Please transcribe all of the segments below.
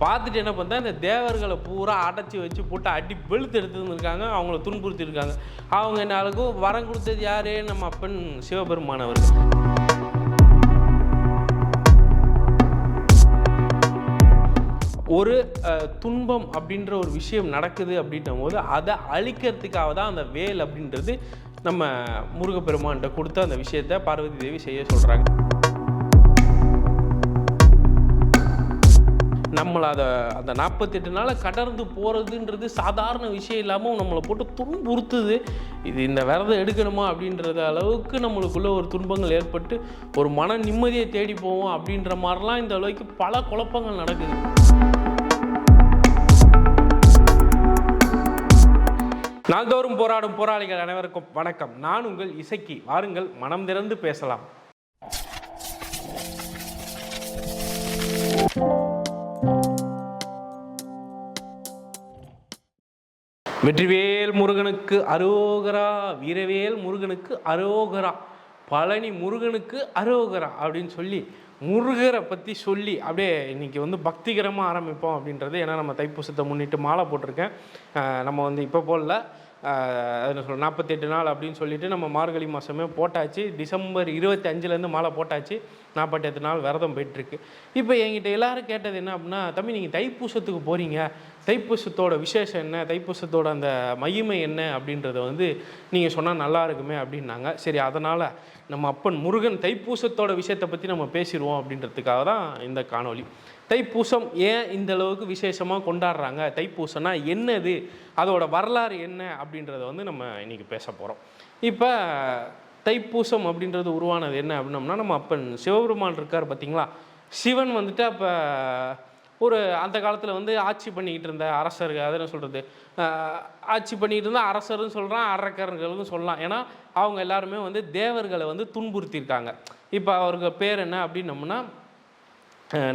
பார்த்துட்டு என்ன பண்ணா இந்த தேவர்களை பூரா அடைச்சி வச்சு போட்டு அடி வெளுத்து எடுத்துருந்துருக்காங்க அவங்கள துன்புறுத்திருக்காங்க அவங்க என்னாலுக்கும் வரம் கொடுத்தது யாரு? நம்ம அப்பன் சிவபெருமானவர். ஒரு துன்பம் அப்படின்ற ஒரு விஷயம் நடக்குது அப்படின்னும் போது அதை அழிக்கிறதுக்காக தான் அந்த வேல் அப்படின்றது நம்ம முருகப்பெருமான்கிட்ட கொடுத்து அந்த விஷயத்தை பார்வதி தேவி செய்ய சொல்கிறாங்க நம்மளை அதை அந்த நாற்பத்தெட்டு நாளை கடந்து போகிறதுன்றது சாதாரண விஷயம் இல்லாமல் நம்மளை போட்டு துன்புறுத்துது. இது இந்த விரதம் எடுக்கணுமா அப்படின்றத அளவுக்கு நம்மளுக்குள்ளே ஒரு துன்பங்கள் ஏற்பட்டு ஒரு மன நிம்மதியை தேடி போவோம் அப்படின்ற மாதிரிலாம் இந்த அளவுக்கு பல குழப்பங்கள் நடக்குது. நாள்தோறும் போராடும் போராளிகள் அனைவருக்கும் வணக்கம். நான் உங்கள் இசைக்கு. வாருங்கள் மனம் திறந்து பேசலாம். வெற்றிவேல் முருகனுக்கு அரோகரா வீரவேல் முருகனுக்கு அரோகரா பழனி முருகனுக்கு அரோகரா அப்படின்னு சொல்லி முருகரை பற்றி சொல்லி அப்படியே இன்றைக்கி வந்து பக்திகரமாக ஆரம்பிப்போம் அப்படின்றது. ஏன்னா நம்ம தைப்பூசத்தை முன்னிட்டு மாலை போட்டிருக்கேன். நம்ம வந்து இப்போ போடல என்ன சொல்ல நாற்பத்தெட்டு நாள் அப்படின்னு சொல்லிட்டு நம்ம மார்கழி மாதமே போட்டாச்சு. டிசம்பர் இருபத்தி அஞ்சுலேருந்து மாலை போட்டாச்சு. நாற்பத்தெட்டு நாள் விரதம் போயிட்டுருக்கு. இப்போ என்கிட்ட எல்லோரும் கேட்டது என்ன அப்படின்னா தம்பி நீங்கள் தைப்பூசத்துக்கு போகிறீங்க தைப்பூசத்தோட விசேஷம் என்ன? தைப்பூசத்தோட அந்த மகிமை என்ன? அப்படின்றத வந்து நீங்கள் சொன்னால் நல்லா இருக்குமே அப்படின்னாங்க. சரி அதனால் நம்ம அப்பன் முருகன் தைப்பூசத்தோட விஷயத்தை பற்றி நம்ம பேசிடுவோம் அப்படின்றதுக்காக தான் இந்த காணொளி. தைப்பூசம் ஏன் இந்த அளவுக்கு விசேஷமாக கொண்டாடுறாங்க? தைப்பூசம்னா என்னது? அதோட வரலாறு என்ன? அப்படின்றத வந்து நம்ம இன்னைக்கு பேச போகிறோம் இப்போ தைப்பூசம் அப்படின்றது உருவானது என்ன அப்படின்னம்னா நம்ம அப்பன் சிவபெருமான் இருக்கார் பார்த்தீங்களா சிவன் வந்துட்டு அப்போ ஒரு அந்த காலத்தில் வந்து ஆட்சி பண்ணிக்கிட்டு இருந்த அரசர்கள் அதை என்ன சொல்கிறது ஆட்சி பண்ணிக்கிட்டு இருந்த அரசர்னு சொல்கிறான் அரக்கர்களும் சொல்லலாம். ஏன்னா அவங்க எல்லாருமே வந்து தேவர்களை வந்து துன்புறுத்தியிருக்காங்க. இப்போ அவருக்கு பேர் என்ன அப்படின்னம்னா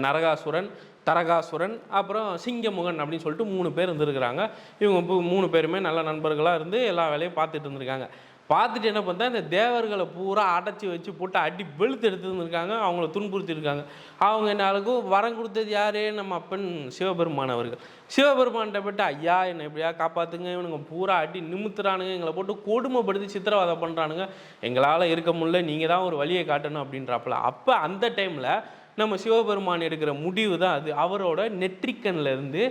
நரகாசுரன் தரகாசுரன் அப்புறம் சிங்கமுகன் அப்படின்னு சொல்லிட்டு மூணு பேர் இருந்திருக்கிறாங்க. இவங்க இப்போ மூணு பேருமே நல்ல நண்பர்களாக இருந்து எல்லா வேலையும் பார்த்துட்டு இருந்திருக்காங்க. பார்த்துட்டு என்ன பண்ணா இந்த தேவர்களை பூரா அடைச்சி வச்சு போட்டு அடி வெளுத்து எடுத்துருந்துருக்காங்க அவங்கள துன்புறுத்திருக்காங்க அவங்க என்னாலுக்கும் வரம் கொடுத்தது யாரே? நம்ம அப்பன் சிவபெருமான் அவர்கள். சிவபெருமான்கிட்ட போட்டு ஐயா என்னை எப்படியா காப்பாற்றுங்க இவனுங்க பூரா அடி நிமித்துறானுங்க. எங்களை போட்டு கொடுமைப்படுத்தி சித்திரவதை பண்ணுறானுங்க எங்களால் இருக்க முடியல. நீங்கள் தான் ஒரு வழியை காட்டணும் அப்படின்றாப்புல. அப்போ அந்த டைமில் நம்ம சிவபெருமான் எடுக்கிற முடிவு தான் அது. அவரோட நெற்றிக்கன்லேருந்து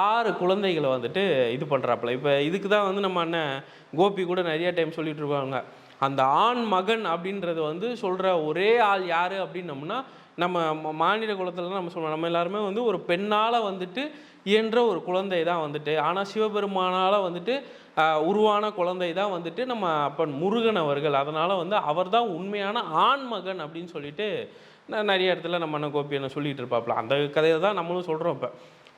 ஆறு குழந்தைகளை வந்துட்டு இது பண்ணுறாப்புல இப்போ இதுக்கு தான் வந்து நம்ம அண்ணன் கோபி கூட நிறைய டைம் சொல்லிட்டு இருக்காங்க அந்த ஆண் மகன் அப்படின்றது வந்து சொல்கிற ஒரே ஆள் யார் அப்படின்னம்னா நம்ம மாநில குலத்தில் நம்ம சொல்லுவோம் நம்ம எல்லாருமே வந்து ஒரு பெண்ணால் வந்துட்டு இயன்ற ஒரு குழந்தை தான் வந்துட்டு. ஆனால் சிவபெருமானால் வந்துட்டு உருவான குழந்தை தான் வந்துட்டு நம்ம அப்பன் முருகன் அவர்கள். அதனால் வந்து அவர் தான் உண்மையான ஆண் மகன் அப்படின்னு சொல்லிட்டு நிறைய இடத்துல நம்ம அண்ணன் கோபி என்ன சொல்லிகிட்டு இருப்பாப்புல அந்த கதையை தான் நம்மளும் சொல்கிறோம் இப்போ.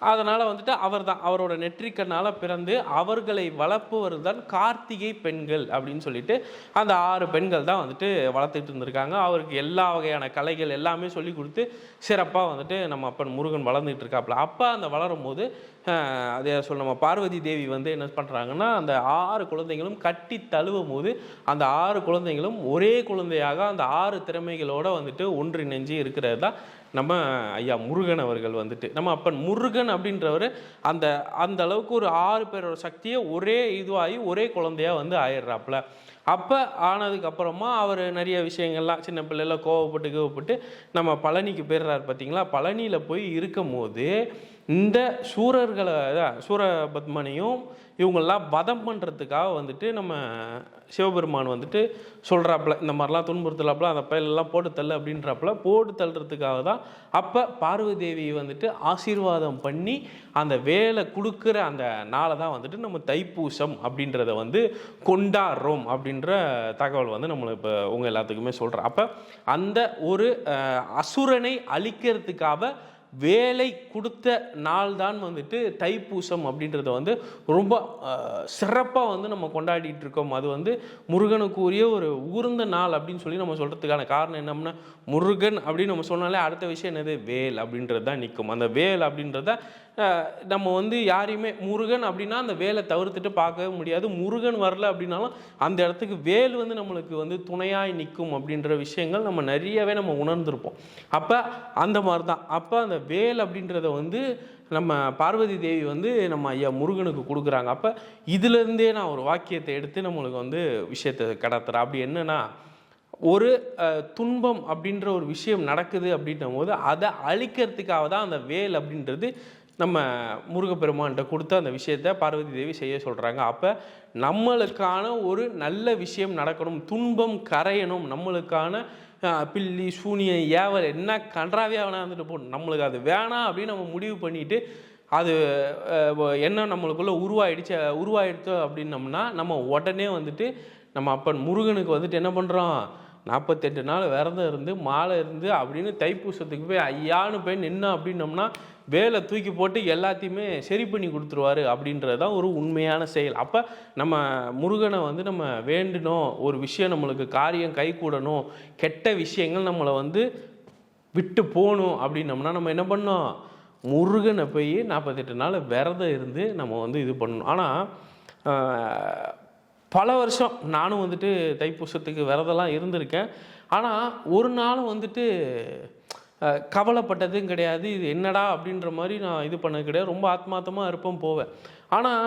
அதனால் வந்துட்டு அவர் தான் அவரோட நெற்றிக்கண்ணால் பிறந்து அவர்களை வளர்ப்பவர் தான் கார்த்திகை பெண்கள் அப்படின்னு சொல்லிட்டு அந்த ஆறு பெண்கள் தான் வந்துட்டு வளர்த்துட்டு இருந்திருக்காங்க. அவருக்கு எல்லா வகையான கலைகள் எல்லாமே சொல்லி கொடுத்து சிறப்பாக வந்துட்டு நம்ம அப்பன் முருகன் வளர்ந்துட்டு இருக்காப்புல அப்போ அந்த வளரும் போது அதே சொல்ல நம்ம பார்வதி தேவி வந்து என்ன பண்ணுறாங்கன்னா அந்த ஆறு குழந்தைங்களும் கட்டி தழுவும் போது அந்த ஆறு குழந்தைங்களும் ஒரே குழந்தையாக அந்த ஆறு திறமைகளோட வந்துட்டு ஒன்றிணைஞ்சு இருக்கிறது தான் நம்ம ஐயா முருகன் அவர்கள் வந்துட்டு. நம்ம அப்பன் முருகன் அப்படின்றவர் அந்த அந்த அளவுக்கு ஒரு ஆறு பேரோட சக்தியை ஒரே இதுவாகி ஒரே குழந்தையா வந்து ஆயிடுறாப்புல. அப்போ ஆனதுக்கப்புறமா அவர் நிறைய விஷயங்கள்லாம் சின்ன பிள்ளைல கோவப்பட்டு கோவப்பட்டு நம்ம பழனிக்கு போயிடுறாரு பார்த்தீங்களா பழனியில் போய் இருக்கும் போது இந்த சூரர்களை அதான் சூரபத்மனையும் இவங்கெல்லாம் வதம் பண்ணுறதுக்காக வந்துட்டு நம்ம சிவபெருமான் வந்துட்டு சொல்கிறாப்புல இந்த மாதிரிலாம் துன்புறுத்தலாப்புல அந்த பயிலெல்லாம் போட்டு தள்ளு அப்படின்றாப்புல போட்டு தள்ளுறதுக்காக தான் அப்போ பார்வதி தேவி வந்துட்டு ஆசீர்வாதம் பண்ணி அந்த வேலை கொடுக்குற அந்த நாளை தான் வந்துட்டு நம்ம தைப்பூசம் அப்படின்றத வந்து கொண்டாடுறோம் அப்படின்ற தகவல் வந்து நம்மளை இப்போ உங்கள் எல்லாத்துக்குமே சொல்கிறேன் அப்போ அந்த ஒரு அசுரனை அழிக்கிறதுக்காக வேலை கொடுத்த நாள் தான் வந்துட்டு தைப்பூசம் அப்படின்றத வந்து ரொம்ப சிறப்பாக வந்து நம்ம கொண்டாடிட்டு இருக்கோம். அது வந்து முருகனுக்கு உரிய ஒரு உகுர்ந்த நாள் அப்படின்னு சொல்லி நம்ம சொல்கிறதுக்கான காரணம் என்னம்னா முருகன் அப்படின்னு நம்ம சொன்னாலே அடுத்த விஷயம் என்னது? வேல் அப்படின்றது தான் நிற்கும் அந்த வேல் அப்படின்றத நம்ம வந்து யாரையுமே முருகன் அப்படின்னா அந்த வேலை தவிர்த்துட்டு பார்க்கவே முடியாது. முருகன் வரல அப்படின்னாலும் அந்த இடத்துக்கு வேல் வந்து நம்மளுக்கு வந்து துணையாய் நிற்கும் அப்படின்ற விஷயங்கள் நம்ம நிறையவே நம்ம உணர்ந்திருப்போம். அப்போ அந்த மாதிரி தான் அப்போ அந்த வேல் அப்படின்றத வந்து நம்ம பார்வதி தேவி வந்து நம்ம ஐயா முருகனுக்கு கொடுக்குறாங்க. அப்போ இதுலேருந்தே நான் ஒரு வாக்கியத்தை எடுத்து நம்மளுக்கு வந்து விஷயத்தை கடத்துகிறேன் அப்படி என்னென்னா ஒரு துன்பம் அப்படின்ற ஒரு விஷயம் நடக்குது அப்படின்னும் போது அதை அழிக்கிறதுக்காக தான் அந்த வேல் அப்படின்றது நம்ம முருகப்பெருமான்கிட்ட கொடுத்து அந்த விஷயத்தை பார்வதி தேவி செய்ய சொல்கிறாங்க அப்போ நம்மளுக்கான ஒரு நல்ல விஷயம் நடக்கணும். துன்பம் கரையணும். நம்மளுக்கான பில்லி சூனியம் ஏவல் என்ன கன்றாவே வேணா இருந்துட்டு போகணும் நம்மளுக்கு அது வேணாம் அப்படின்னு நம்ம முடிவு பண்ணிட்டு அது என்ன நம்மளுக்குள்ளே உருவாயிடுச்சு உருவாயிடுச்சு அப்படின்னம்னா நம்ம உடனே வந்துட்டு நம்ம அப்பன் முருகனுக்கு வந்துட்டு என்ன பண்ணுறோம் நாற்பத்தெட்டு நாள் விரதம் இருந்து மாலை இருந்து அப்படின்னு தைப்பூசத்துக்கு போய் ஐயான்னு போய் நின்று அப்படின்னோம்னா வேலை தூக்கி போட்டு எல்லாத்தையுமே சரி பண்ணி கொடுத்துருவாரு அப்படின்றது தான் ஒரு உண்மையான செயல். அப்போ நம்ம முருகனை வந்து நம்ம வேண்டணும் ஒரு விஷயம் நம்மளுக்கு காரியம் கை கூடணும். கெட்ட விஷயங்கள் நம்மளை வந்து விட்டு போகணும் அப்படின்னோம்னா நம்ம என்ன பண்ணோம்? முருகனை போய் நாற்பத்தெட்டு நாள் விரதம் இருந்து நம்ம வந்து இது பண்ணணும். ஆனால் பல வருஷம் நானும் வந்துட்டு தைப்பூசத்துக்கு விரதம்லாம் இருந்திருக்கேன். ஆனால் ஒரு நாளும் வந்துட்டு கவலைப்பட்டதும் கிடையாது. இது என்னடா அப்படின்ற மாதிரி நான் இது பண்ணது கிடையாது. ரொம்ப ஆத்மாத்தமாக இருப்பேன் போவேன். ஆனால்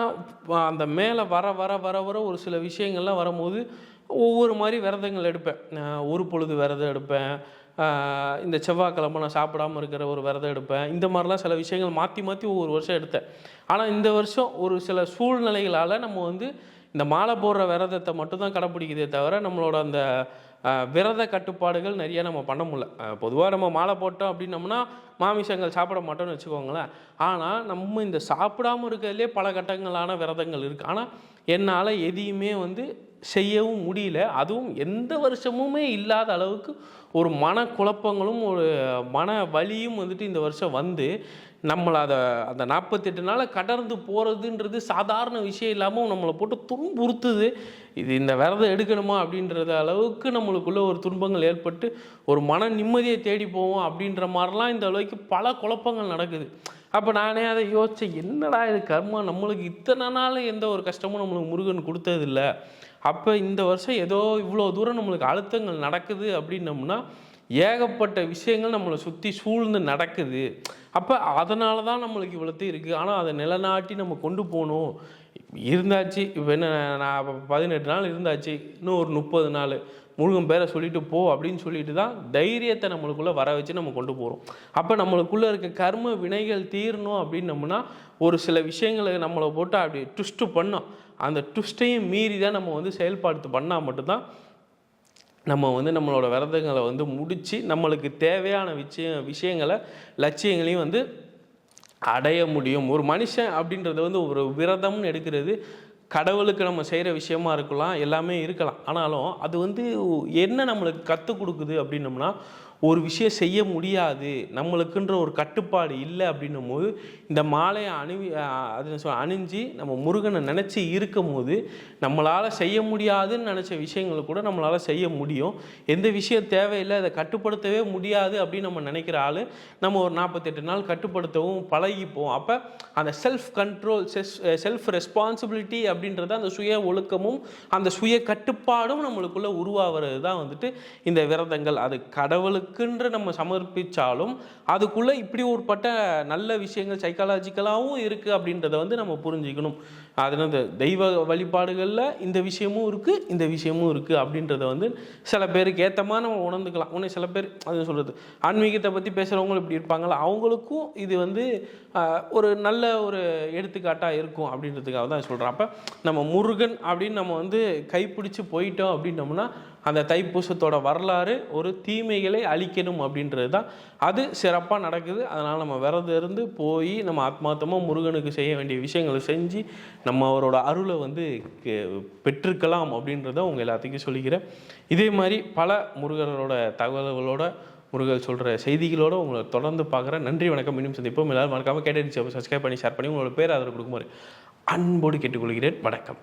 அந்த மேலே வர வர வர வர ஒரு சில விஷயங்கள்லாம் வரும்போது ஒவ்வொரு மாதிரி விரதங்கள் எடுப்பேன். ஒரு பொழுது விரதம் எடுப்பேன். இந்த செவ்வாய்க்கிழமை நான் சாப்பிடாம இருக்கிற ஒரு விரதம் எடுப்பேன். இந்த மாதிரிலாம் சில விஷயங்கள் மாற்றி மாற்றி ஒவ்வொரு வருஷம் எடுத்தேன். ஆனால் இந்த வருஷம் ஒரு சில சூழ்நிலைகளால் நம்ம வந்து இந்த மாலை போடுற விரதத்தை மட்டும்தான் கடைப்பிடிக்குதே தவிர நம்மளோட அந்த விரத கட்டுப்பாடுகள் நிறைய நம்ம பண்ண முடியல. பொதுவாக நம்ம மாலை போட்டோம் அப்படின்னம்னா மாமிசங்கள் சாப்பிட மாட்டோம்னு வச்சுக்கோங்களேன். ஆனால் நம்ம இந்த சாப்பிடாம இருக்கிறதுலே பல கட்டங்களான விரதங்கள் இருக்குது ஆனால் என்னால் எதையுமே வந்து செய்யவும் முடியல. அதுவும் எந்த வருஷமுமே இல்லாத அளவுக்கு ஒரு மன குழப்பங்களும் ஒரு மன வலியும் வந்துட்டு இந்த வருஷம் வந்து நம்மளை அதை அந்த நாற்பத்தெட்டு நாளை கடந்து போகிறதுன்றது சாதாரண விஷயம் இல்லாமல் நம்மளை போட்டு துன்புறுத்துது. இது இந்த விரதம் எடுக்கணுமா அப்படின்றது அளவுக்கு நம்மளுக்குள்ள ஒரு துன்பங்கள் ஏற்பட்டு ஒரு மன நிம்மதியை தேடி போவோம் அப்படின்ற மாதிரிலாம் இந்த அளவுக்கு பல குழப்பங்கள் நடக்குது. அப்போ நானே அதை யோசித்தேன் என்னடா இது கர்மா? நம்மளுக்கு இத்தனை நாள் எந்த ஒரு கஷ்டமும் நம்மளுக்கு முருகன் கொடுத்ததில்ல. அப்போ இந்த வருஷம் ஏதோ இவ்வளோ தூரம் நம்மளுக்கு அழுத்தங்கள் நடக்குது அப்படின்னம்னா ஏகப்பட்ட விஷயங்கள் நம்மளை சுற்றி சூழ்ந்து நடக்குது. அப்போ அதனால தான் நம்மளுக்கு இவ்வளோத்தையும் இருக்குது ஆனால் அதை நிலநாட்டி நம்ம கொண்டு போகணும். இருந்தாச்சு இப்போ என்ன நான் பதினெட்டு நாள் இருந்தாச்சு இன்னும் ஒரு முப்பது நாள். முருகன் பேரை சொல்லிட்டு போ அப்படின்னு சொல்லிட்டு தான் தைரியத்தை நம்மளுக்குள்ளே வர வச்சு நம்ம கொண்டு போகிறோம் அப்போ நம்மளுக்குள்ளே இருக்க கர்ம வினைகள் தீரணும் அப்படின்னம்னா ஒரு சில விஷயங்களை நம்மளை போட்டு அப்படி ட்விஸ்ட்டு பண்ணோம். அந்த ட்விஸ்ட்டையும் மீறி தான் நம்ம வந்து செயல்பாடு பண்ணால் மட்டும்தான் நம்ம வந்து நம்மளோட விரதங்களை வந்து முடித்து நம்மளுக்கு தேவையான விஷயம் விஷயங்களை லட்சியங்களையும் வந்து அடைய முடியும். ஒரு மனுஷன் அப்படின்றது வந்து ஒரு விரதம்னு எடுக்கிறது கடவுளுக்கு நம்ம செய்கிற விஷயமா இருக்கலாம் எல்லாமே இருக்கலாம். ஆனாலும் அது வந்து என்ன நம்மளுக்கு கற்றுக் கொடுக்குது அப்படின்னம்னா ஒரு விஷயம் செய்ய முடியாது நம்மளுக்குன்ற ஒரு கட்டுப்பாடு இல்லை அப்படின்னும் போது இந்த மாலையை அணிவி அது என்ன சொல்ல அணிஞ்சு நம்ம முருகனை நினச்சி இருக்கும் போது நம்மளால் செய்ய முடியாதுன்னு நினச்ச விஷயங்களை கூட நம்மளால் செய்ய முடியும். எந்த விஷயம் தேவையில்லை அதை கட்டுப்படுத்தவே முடியாது அப்படின்னு நம்ம நினைக்கிற ஆள் நம்ம ஒரு நாற்பத்தெட்டு நாள் கட்டுப்படுத்தவும் பழகிப்போம். அப்போ அந்த செல்ஃப் கண்ட்ரோல் செல்ஃப் ரெஸ்பான்சிபிலிட்டி அப்படின்றது அந்த சுய ஒழுக்கமும் அந்த சுய கட்டுப்பாடும் நம்மளுக்குள்ளே உருவாகிறது தான் வந்துட்டு இந்த விரதங்கள். அது கடவுளுக்கு இருக்குன்ற நம்ம சமர்ப்பிச்சாலும் அதுக்குள்ளே இப்படி ஒருப்பட்ட நல்ல விஷயங்கள் சைக்காலஜிக்கலாகவும் இருக்குது அப்படின்றத வந்து நம்ம புரிஞ்சுக்கணும். அதனால தெய்வ வழிபாடுகளில் இந்த விஷயமும் இருக்குது இந்த விஷயமும் இருக்குது அப்படின்றத வந்து சில பேருக்கு ஏற்ற மாதிரி நம்ம உணர்ந்துக்கலாம். ஒன்று சில பேர் அது சொல்கிறது ஆன்மீகத்தை பற்றி பேசுகிறவங்களும் இப்படி இருப்பாங்களா அவங்களுக்கும் இது வந்து ஒரு நல்ல ஒரு எடுத்துக்காட்டாக இருக்கும் அப்படின்றதுக்காக தான் சொல்கிறேன் அப்போ நம்ம முருகன் அப்படின்னு நம்ம வந்து கைப்பிடிச்சு போயிட்டோம் அப்படின்னோம்னா அந்த தைப்பூசத்தோட வரலாறு ஒரு தீமைகளை அழிக்கணும் அப்படின்றது தான் அது சிறப்பாக நடக்குது. அதனால் நம்ம விரதம் இருந்து போய் நம்ம ஆத்மார்த்தமாக முருகனுக்கு செய்ய வேண்டிய விஷயங்களை செஞ்சு நம்ம அவரோட அருளை வந்து பெற்றுக்கலாம் அப்படின்றத உங்கள் எல்லாத்துக்கும் சொல்லிக்கிறேன். இதே மாதிரி பல முருகரோட தகவல்களோட முருகர் சொல்கிற செய்திகளோடு உங்களை தொடர்ந்து பார்க்குறேன். நன்றி வணக்கம். மீண்டும் சந்திப்போம். எல்லாரும் மறக்காமல் கேட்டு சப்ஸ்கிரைப் பண்ணி ஷேர் பண்ணி உங்களோட பேர் அதில் கொடுக்குமாறு அன்போடு கேட்டுக்கொள்கிறேன். வணக்கம்.